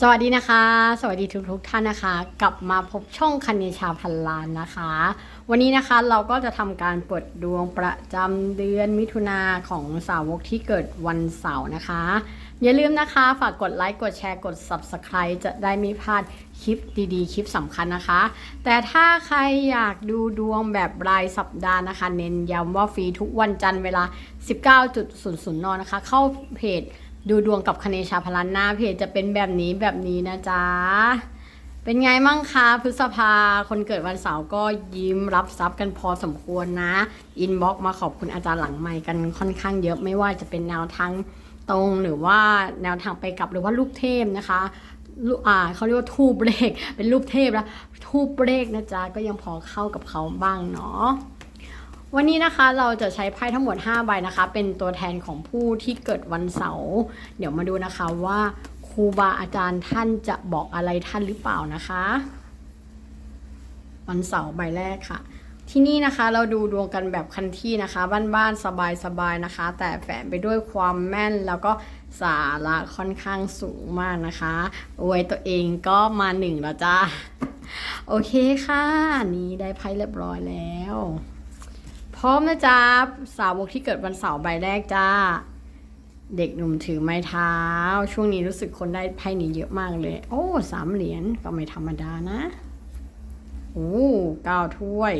สวัสดีนะคะ สวัสดีทุกทุกท่านนะคะ กลับมาพบช่องคันเนชาพันล้านนะคะ วันนี้นะคะเราก็จะทำการเปิดดวงประจำเดือนมิถุนาของสาวกที่เกิดวันเสาร์นะคะ อย่าลืมนะคะฝากกดไลค์กดแชร์กด Subscribe จะได้ไม่พลาดคลิปดีๆ คลิปสำคัญนะคะ แต่ถ้าใครอยากดูดวงแบบรายสัปดาห์นะคะ เน้นย้ำว่าฟรีทุกวันจันทร์เวลา 19.00นนะคะ เข้าเพจ ดูดวงกับคเนชาพลันหน้าเพจจะเป็นแบบนี้แบบนี้นะจ๊ะ เป็นไงมั่งคะพฤษภาคนเกิดวันเสาร์ก็ยิ้มรับทรัพย์กันพอสมควรนะ อินบ็อกมาขอบคุณอาจารย์หลังใหม่กันค่อนข้างเยอะไม่ว่าจะเป็นแนวทางตรงหรือว่าแนวทางไปกลับหรือว่าลูกเทพนะคะลูกอ่าเขาเรียกว่าทูบเลขเป็นรูปเทพแล้วทูบเลขนะจ๊ะก็ยังพอเข้ากับเขาบ้างเนาะ วันนี้นะคะเราจะใช้ไพ่ทั้งหมด 5 ใบนะคะ เป็นตัวแทนของผู้ที่เกิดวันเสาร์เดี๋ยวมาดูนะคะว่าครูบาอาจารย์ท่านจะบอกอะไรท่านหรือเปล่านะคะ วันเสาร์ใบแรกค่ะ ที่นี่นะคะเราดูดวงกันแบบคันที่นะคะบ้านๆสบายๆนะคะ แต่แฝงไปด้วยความแม่นแล้วก็สาระค่อนข้างสูงมากนะคะอวยตัวเองก็มาหนึ่งแล้วจ้าโอเคค่ะ นี่ได้ไพ่เรียบร้อยแล้ว พร้อมนะจ๊ะสาวกที่เกิดวันเสาร์ใบแรกจ้า เด็กหนุ่มถือไม้เท้า ช่วงนี้รู้สึกคนได้ไพ่นี้เยอะมากเลย โอ้สามเหรียญก็ไม่ธรรมดานะโอ้เก้าถ้วย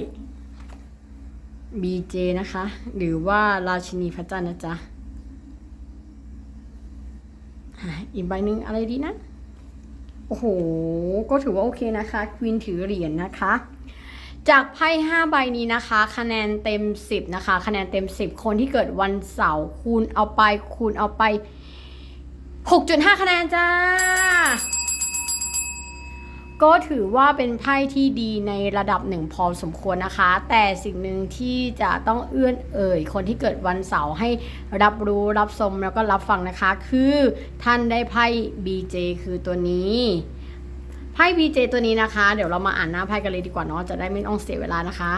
BJ นะคะ หรือว่าราชินีพระจันทร์นะจ๊ะอีกใบหนึ่งอะไรดีนะ โอ้โห ก็ถือว่าโอเคนะคะควีนถือเหรียญนะคะ จากไพ่5ใบนี้นะคะ คะแนนเต็ม 10 นะคะ คะแนนเต็ม 10 คนที่เกิดวันเสาร์คูณเอาไปคูณเอาไป 6.5 คะแนนจ้า ก็ถือว่าเป็นไพ่ที่ดีในระดับหนึ่งพอสมควรนะคะ แต่สิ่งหนึ่งที่จะต้องเอื้อนเอ่ย คนที่เกิดวันเสาร์ให้รับรู้รับชมแล้วก็รับฟังนะคะ คือท่านได้ไพ่ BJ คือตัวนี้ ไพ่ BJ ตัวนี้นะคะ เดี๋ยวเรามาอ่านหน้าไพ่กันเลยดีกว่าเนาะจะได้ไม่ต้องเสียเวลานะคะ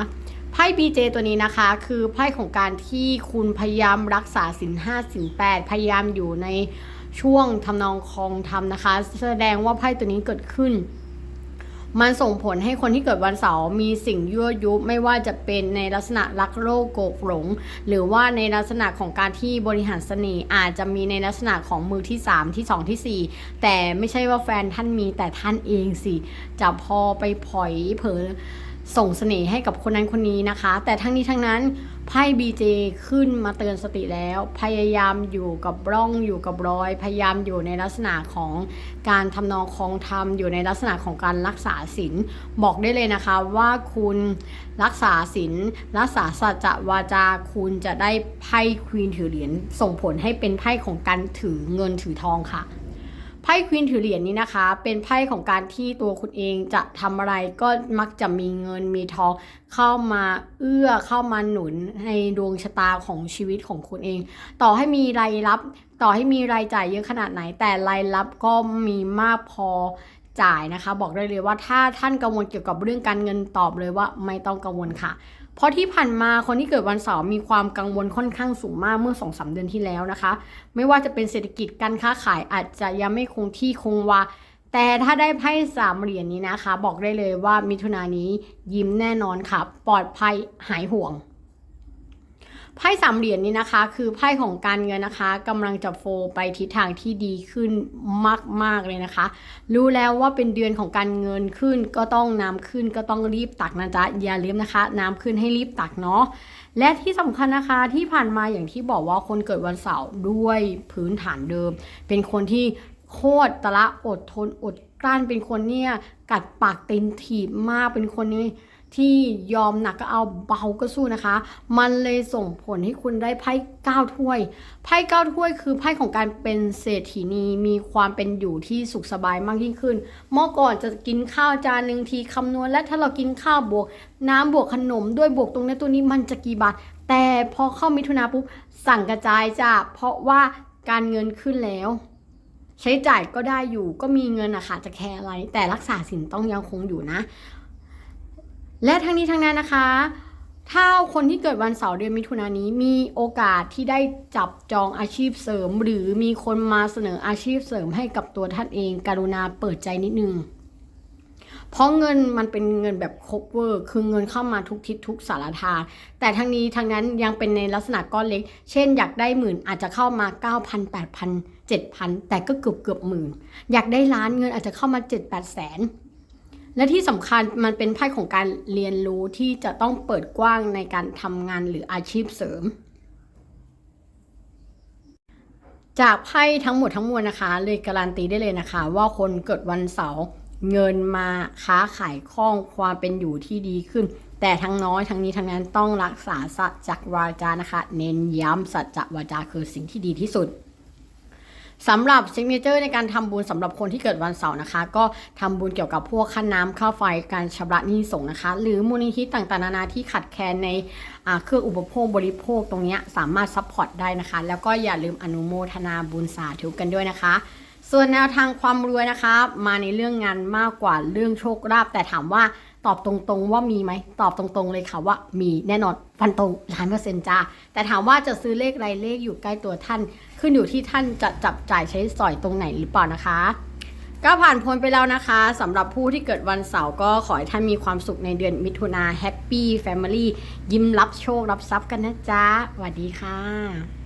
ไพ่ BJ ตัวนี้นะคะ คือไพ่ของการที่คุณพยายามรักษาสินห้าสินแปดพยายามอยู่ในช่วงทำนองคองทำนะคะ แสดงว่าไพ่ตัวนี้เกิดขึ้น มันส่งผลให้คนที่เกิดวันเสาร์มีสิ่งยั่วยุไม่ว่าจะเป็นในลักษณะรักโลกโกกหลง หรือว่าในลักษณะของการที่บริหารเสน่ห์อาจจะมีในลักษณะของมือที่ 3 ที่ 2 ทีสี่4 แต่ไม่ใช่ว่าแฟนท่านมีแต่ท่านเองสิจะพอไปผอยเผลอ ส่งเสน่ห์ให้กับคนนั้นคนนี้นะคะ แต่ทั้งนี้ทั้งนั้นไพ่บีเจขึ้นมาเตือนสติแล้ว พยายามอยู่กับร่องอยู่กับรอย พยายามอยู่ในลักษณะของการทำนองคองธรรมอยู่ในลักษณะของการรักษาศีลบอกได้เลยนะคะว่าคุณรักษาศีลรักษาสัจจะวาจาคุณจะได้ไพ่ควีนถือเหรียญส่งผลให้เป็นไพ่ของการถือเงินถือทองค่ะ ไพ่ควีนถือเหรียญนี้นะคะ เป็นไพ่ของการที่ตัวคุณเองจะทำอะไรก็มักจะมีเงินมีทองเข้ามาเอื้อเข้ามาหนุนในดวงชะตาของชีวิตของคุณเอง ต่อให้มีรายรับ ต่อให้มีรายจ่ายเยอะขนาดไหน แต่รายรับก็มีมากพอจ่ายนะคะ บอกได้เลยว่าถ้าท่านกังวลเกี่ยวกับเรื่องการเงินตอบเลยว่าไม่ต้องกังวลค่ะ เพราะที่ผ่านมาคนที่เกิดวันเสาร์มีความกังวลค่อนข้างสูงมากเมื่อ2อสเดือนที่แล้วนะคะ ไม่ว่าจะเป็นเศรษฐกิจการค้าขายอาจจะยังไม่คงที่คงวาแต่ถ้าได้ไพ่สามเหรียญนี้นะคะ บอกได้เลยว่ามิถุนายนนี้ยิ้มแน่นอนค่ะ ปลอดภัยหายห่วง ไพ่สามเหรียญนี้นะคะ คือไพ่ของการเงินนะคะกำลังจะโฟไปทิศทางที่ดีขึ้นมาก ๆ เลยนะคะ รู้แล้วว่าเป็นเดือนของการเงินขึ้นก็ต้องน้ำขึ้นก็ต้องรีบตักนะจ๊ะอย่าลืมนะคะ น้ำขึ้นให้รีบตักเนาะและที่สำคัญนะคะที่ผ่านมาอย่างที่บอกว่าคนเกิดวันเสาร์ด้วยพื้นฐานเดิม เป็นคนที่โคตรตะละอดทนอดกลั้นเป็นคนเนี่ยกัดปากเต็มถีบมากเป็นคนนี้ ที่ยอมหนักก็เอาเบาก็สู้นะคะ มันเลยส่งผลให้คุณได้ไพ่เก้าถ้วย ไพ่เก้าถ้วยคือไพ่ของการเป็นเศรษฐีนีมีความเป็นอยู่ที่สุขสบายมากยิ่งขึ้น เมื่อก่อนจะกินข้าวจานหนึ่งทีคำนวณ และถ้าเรากินข้าวบวก น้ำบวกขนมด้วยบวกตรงนี้ตัวนี้มันจะกี่บาท แต่พอเข้ามิถุนาปุ๊บสั่งกระจายจ้ะเพราะว่าการเงินขึ้นแล้ว ใช้จ่ายก็ได้อยู่ก็มีเงินอะค่ะจะแคร์อะไร แต่รักษาสินต้องยังคงอยู่นะ และทั้งนี้ทั้งนั้นนะคะ ถ้าคนที่เกิดวันเสาร์เดือนมิถุนายนนี้มีโอกาสที่ได้จับจองอาชีพเสริม หรือมีคนมาเสนออาชีพเสริมให้กับตัวท่านเอง กรุณาเปิดใจนิดนึง เพราะเงินมันเป็นเงินแบบคบเวอร์คือเงินเข้ามาทุกทิศทุกสารทางแต่ทั้งนี้ทั้งนั้นยังเป็นในลักษณะก้อนเล็ก เช่น อยากได้หมื่นอาจจะเข้ามา 9,000 8,000 7,000 แต่ก็เกือบเกือบหมื่นอยากได้ล้านเงินอาจจะเข้ามา 7 8แสน และที่สำคัญมันเป็นไพ่ของการเรียนรู้ที่จะต้องเปิดกว้างในการทำงานหรืออาชีพเสริม จากไพ่ทั้งหมดทั้งมวลนะคะ เลยการันตีได้เลยนะคะ ว่าคนเกิดวันเสาร์เงินมาค้าขายคล่องความเป็นอยู่ที่ดีขึ้น แต่ทั้งน้อยทั้งนี้ทั้งนั้นต้องรักษาสัจจวาจานะคะ เน้นย้ำสัจจวาจาคือสิ่งที่ดีที่สุด สำหรับซิกเนเจอร์ในการทำบุญสำหรับคนที่เกิดวันเสาร์นะคะ ก็ทำบุญเกี่ยวกับพวกค่าน้ำค่าไฟการชำระหนี้ส่งนะคะ หรือมูลนิธิต่างๆนานาที่ขัดแคลนในเครื่องอุปโภคบริโภคตรงนี้สามารถซัพพอร์ตได้นะคะ แล้วก็อย่าลืมอนุโมทนาบุญสาธุกันด้วยนะคะส่วนแนวทางความรวยนะคะ มาในเรื่องงานมากกว่าเรื่องโชคลาภแต่ถามว่า ตอบตรงๆว่ามีไหมตอบตรงๆเลยค่ะว่ามีแน่นอนฟันตรงล้านเปอร์เซ็นต์จ้าแต่ถามว่าจะซื้อเลขไรเลขอยู่ใกล้ตัวท่าน ขึ้นอยู่ที่ท่านจะจับจ่ายใช้สอยตรงไหนหรือเปล่านะคะก็ผ่านพ้นไปแล้วนะคะสำหรับผู้ที่เกิดวันเสาร์ก็ขอให้ท่านมีความสุขในเดือนมิถุนาแฮปปี้แฟมิลี่ยิ้มรับโชครับทรัพย์กันนะจ๊ะสวัสดีค่ะ